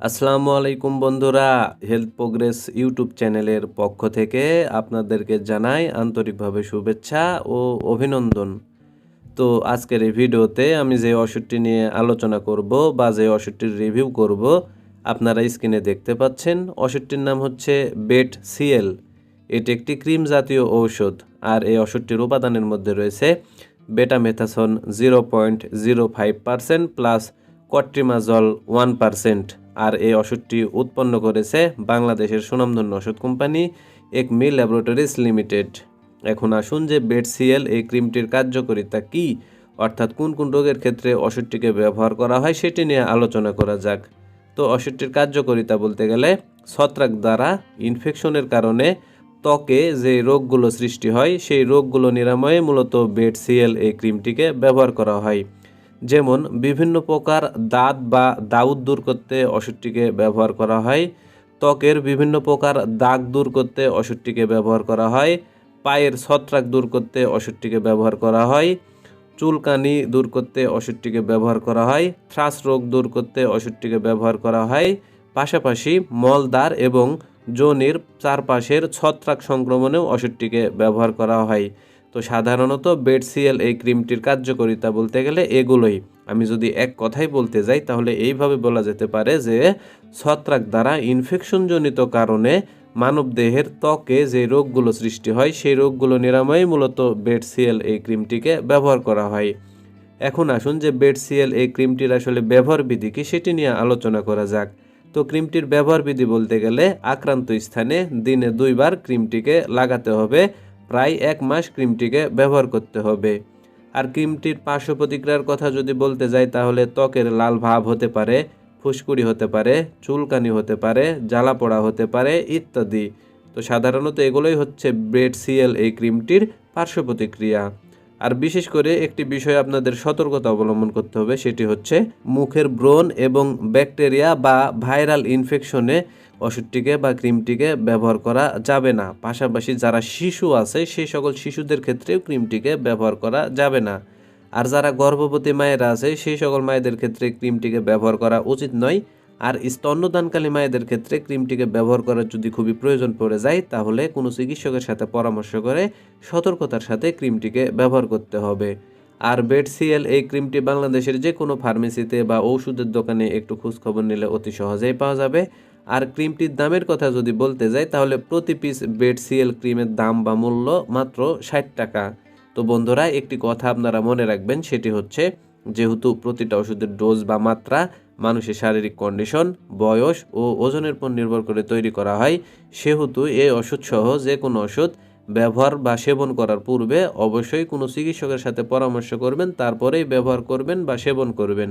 আসসালামু আলাইকুম বন্ধুরা হেলথ প্রোগ্রেস ইউটিউব চ্যানেলের পক্ষ থেকে আপনাদেরকে জানাই আন্তরিকভাবে শুভেচ্ছা ও অভিনন্দন। তো আজকের এই ভিডিওতে আমি যে ওষুধটি নিয়ে আলোচনা করব বা যে ওষুধটির রিভিউ করব, আপনারা স্ক্রিনে দেখতে পাচ্ছেন। ওষুধটির নাম হচ্ছে বেট সিএল এটি একটি ক্রিম জাতীয় ঔষধ আর এই ওষুধটির উপাদানের মধ্যে রয়েছে betamethasone zero point zero five percent plus cotrimoxazole one percent আর এই ওষুধটি উৎপন্ন করেছে বাংলাদেশের সুনামধন্য ওষুধ কোম্পানি এক মিল ল্যাবরেটরিজ লিমিটেড। এখন আসুন যে বেড সিএল এই ক্রিমটির কার্যকারিতা কি, অর্থাৎ কোন কোন রোগের ক্ষেত্রে ওষুধটিকে ব্যবহার করা হয় সেটি নিয়ে আলোচনা করা যাক। তো ওষুধটির কার্যকারিতা বলতে গেলে ছত্রাক দ্বারা ইনফেকশনের কারণে ত্বকে যে রোগগুলো সৃষ্টি হয়, সেই রোগগুলো নিরাময়ে মূলত বেড সিএল এই ক্রিমটিকে ব্যবহার করা হয়। যেমন বিভিন্ন প্রকার দাঁত বা দাউদ দূর করতে ওষুধটিকে ব্যবহার করা হয়, ত্বকের বিভিন্ন প্রকার দাগ দূর করতে ওষুধটিকে ব্যবহার করা হয়, পায়ের ছত্রাক দূর করতে ওষুধটিকে ব্যবহার করা হয়, চুলকানি দূর করতে ওষুধটিকে ব্যবহার করা হয়, থ্রাস রোগ দূর করতে ওষুধটিকে ব্যবহার করা হয়, পাশাপাশি মলদার এবং যোনির চারপাশের ছত্রাক সংক্রমণেও ওষুধটিকে ব্যবহার করা হয়। তো সাধারণত বেড বেডসিএল এই ক্রিমটির কার্যকারিতা বলতে গেলে এগুলোই। আমি যদি এক কথাই বলতে যাই, তাহলে এইভাবে বলা যেতে পারে যে ছত্রাক দ্বারা ইনফেকশনজনিত কারণে মানবদেহের ত্বকে যে রোগগুলো সৃষ্টি হয়, সেই রোগগুলো নিরাময়ে মূলত বেড বেডসিএল এই ক্রিমটিকে ব্যবহার করা হয়। এখন আসুন যে বেড বেডসিএল এই ক্রিমটির আসলে ব্যবহার বিধি কি, সেটি নিয়ে আলোচনা করা যাক। তো ক্রিমটির ব্যবহার বিধি বলতে গেলে আক্রান্ত স্থানে দিনে দুইবার ক্রিমটিকে লাগাতে হবে। প্রায় এক মাস ক্রিমটিকে ব্যবহার করতে হবে। আর ক্রিমটির পার্শ্ব প্রতিক্রিয়ার কথা যদি বলতে যাই, তাহলে ত্বকের লাল ভাব হতে পারে, ফুসকুড়ি হতে পারে, চুলকানি হতে পারে জ্বালা পোড়া হতে পারে ইত্যাদি। তো সাধারণত এগুলোই হচ্ছে ব্রেড সিএল এই ক্রিমটির পার্শ্ব প্রতিক্রিয়া আর বিশেষ করে একটি বিষয় আপনাদের সতর্কতা অবলম্বন করতে হবে, সেটি হচ্ছে মুখের ব্রণ এবং ব্যাকটেরিয়া বা ভাইরাল ইনফেকশনে ওষুধটিকে বা ক্রিমটিকে ব্যবহার করা যাবে না। পাশাপাশি যারা শিশু আছে, সেই সকল শিশুদের ক্ষেত্রেও ক্রিমটিকে ব্যবহার করা যাবে না। আর যারা গর্ভবতী মায়েরা আছে, সেই সকল মায়েদের ক্ষেত্রে ক্রিমটিকে ব্যবহার করা উচিত নয়। আর স্তন্যদানকালী মায়েদের ক্ষেত্রে ক্রিমটিকে ব্যবহার করার যদি খুবই প্রয়োজন পড়ে যায়, তাহলে কোনো চিকিৎসকের সাথে পরামর্শ করে সতর্কতার সাথে ক্রিমটিকে ব্যবহার করতে হবে। আর বেড সিএল এই ক্রিমটি বাংলাদেশের যে কোনো ফার্মেসিতে বা ঔষধের দোকানে একটু খোঁজখবর নিলে অতি সহজেই পাওয়া যাবে। আর ক্রিমটির দামের কথা যদি বলতে যাই, তাহলে প্রতি পিস বেড সিএল ক্রিমের দাম বা মূল্য মাত্র ষাট টাকা। তো বন্ধুরা, একটি কথা আপনারা মনে রাখবেন, সেটি হচ্ছে যেহেতু প্রতিটা ওষুধের ডোজ বা মাত্রা মানুষের শারীরিক কন্ডিশন বয়স ও ওজনের উপর নির্ভর করে তৈরি করা হয়, সেহেতু এই ওষুধ সহ যে কোনো ওষুধ ব্যবহার বা সেবন করার পূর্বে অবশ্যই কোনো চিকিৎসকের সাথে পরামর্শ করবেন, তারপরেই ব্যবহার করবেন বা সেবন করবেন।